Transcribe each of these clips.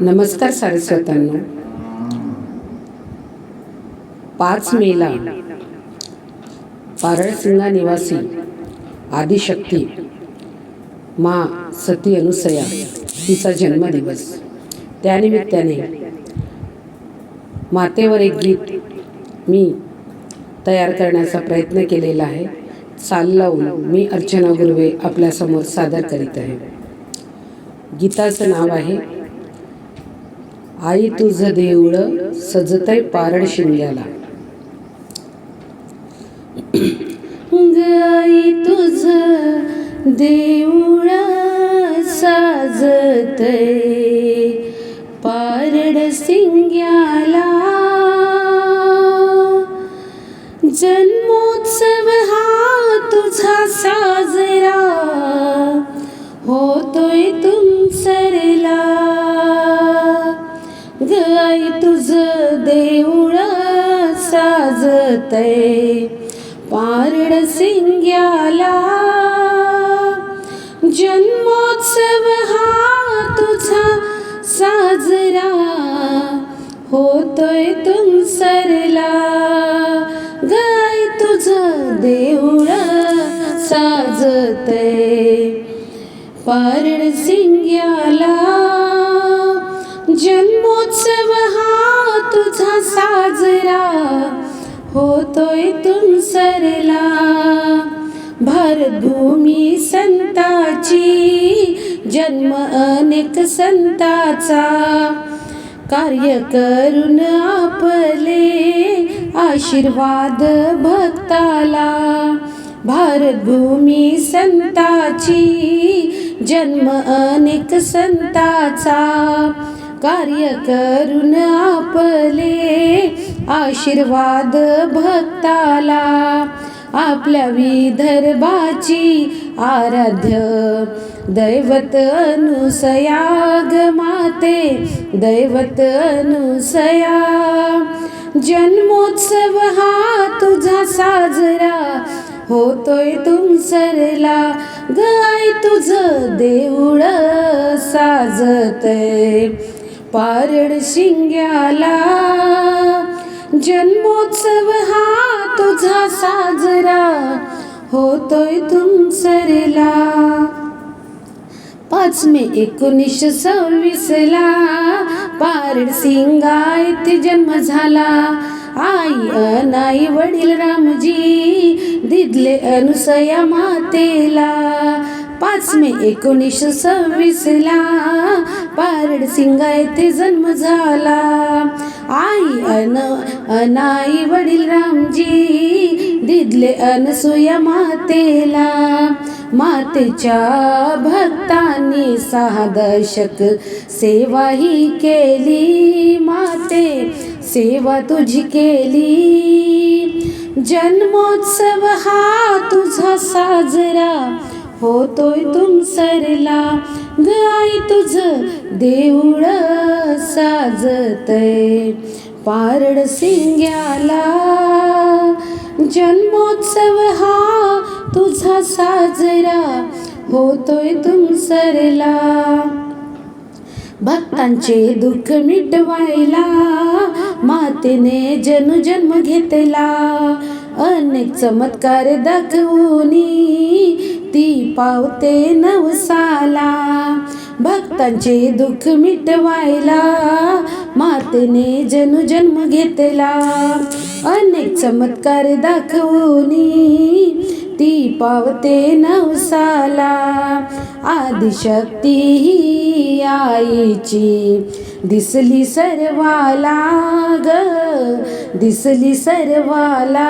नमस्कार सारस्वतांना. पाच मेला पारळसिंगा निवासी आदिशक्ती मा सती अनुसया तिचा जन्मदिवस. त्यानिमित्ताने मातेवर एक गीत मी तयार करण्याचा प्रयत्न केलेला आहे. चाल लावून मी अर्चना गुरवे आपल्यासमोर सादर करीत आहे. गीताचं नाव आहे आई तुझं देऊळ सजतय पारड शिंग्याला. आई तुझ देऊळ साजतय. साजतय पारड सिंग्याला जन्मोत्सव हा तुझा साजरा होतोय तुमसरला. गाय तुझ देऊळ साजतय. पारड सिंग्याला होतोय तुमसरला भारतभूमी संताची जन्म अनेक संताचा. कार्य करून आपले आशीर्वाद भक्ताला. भारतभूमी संताची जन्म अनेक संताचा. कार्य करून आपले आशीर्वाद भक्ताला आपल्या विदर्भाची आराध्य. दैवत अनुसयाग माते दैवत अनुसया. जन्मोत्सव हा तुझा साजरा होतोय तुमसरला. गाय तुझ देऊळ साजतय. पारड शिंग्याला जन्मोत्सव हा तुझा साजरा होतोय तुमसरला. पाच मे एकोणीसशे सव्वीसला पारड सिंगा येथे जन्म झाला. आई अनाई वडील रामजी दिदले अनुसया मातेला. पाच मे एकोणीसशे सव्वीसला पारड सिंगा येथे जन्म झाला. आई अन अनाई वडील रामजी दिदले अनसुया मातेला. मातेच्या भक्तांनी सहा दशक सेवा ही केली. माते सेवा तुझी केली. जन्मोत्सव हा तुझा साजरा. होतोय तुमसरला गाय तुझ देऊळ साजतय. पारड सिंग्याला जन्मोत्सव हा तुझा साजरा होतोय तुमसरला भक्तांचे दुःख मिटवायला मातेने जन्म घेतला. अनेक चमत्कार दाखवूनी ती पावते नवसाला. भक्तांचे दुःख मिटवायला मातेने जनु जन्म घेतला. अनेक चमत्कार दाखवूनी ती पावते नवसाला. आदिशक्ती ही आईची दिसली सर्वाला ग दिसली सर्वाला.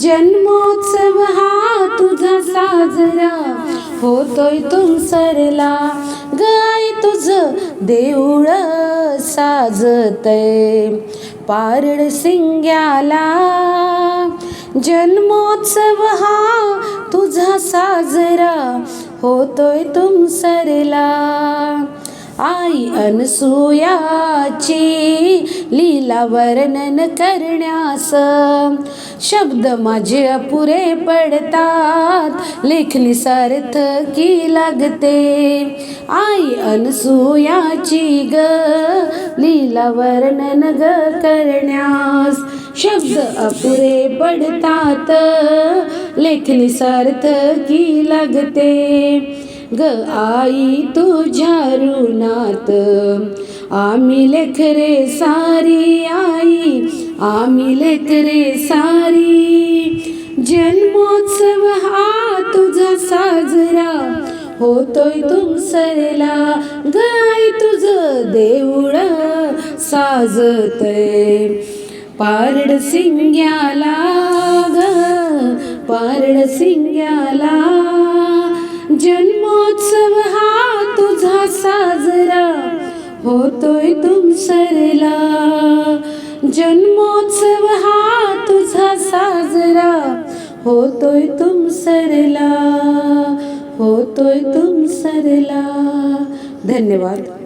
जन्मोत्सव हा तुझा साजरा होतोय तुमसरला गाय तुझ देऊळ साजतय पारड सिंग्याला जन्मोत्सव हा तुझा साजरा होतोय तुम सरला. आई अनसूयाची लीला वर्णन करण्यास. शब्द माझे अपुरे पडतात लेखनी सार्थ की लागते. आई अनसूयाची ग लीला वर्णन ग करण्यास. शब्द अपुरे पडतात लेखनी सार्थ की लागते. ग आई तुझ्या ऋणात. आम्ही लेखरे सारी आई आम्ही लेखरे सारी. जन्मोत्सव हा तुझा साजरा होतोय तुमसरला गाय तुझं देऊळ साजतय. पारड सिंग्याला ग पारड सिंग्याला जन्मोत्सव हा तुझा साजरा होतोय तुमसरला जन्मोत्सव हा तुझा साजरा होतोय तुमसरला होतोय तुमसरला धन्यवाद.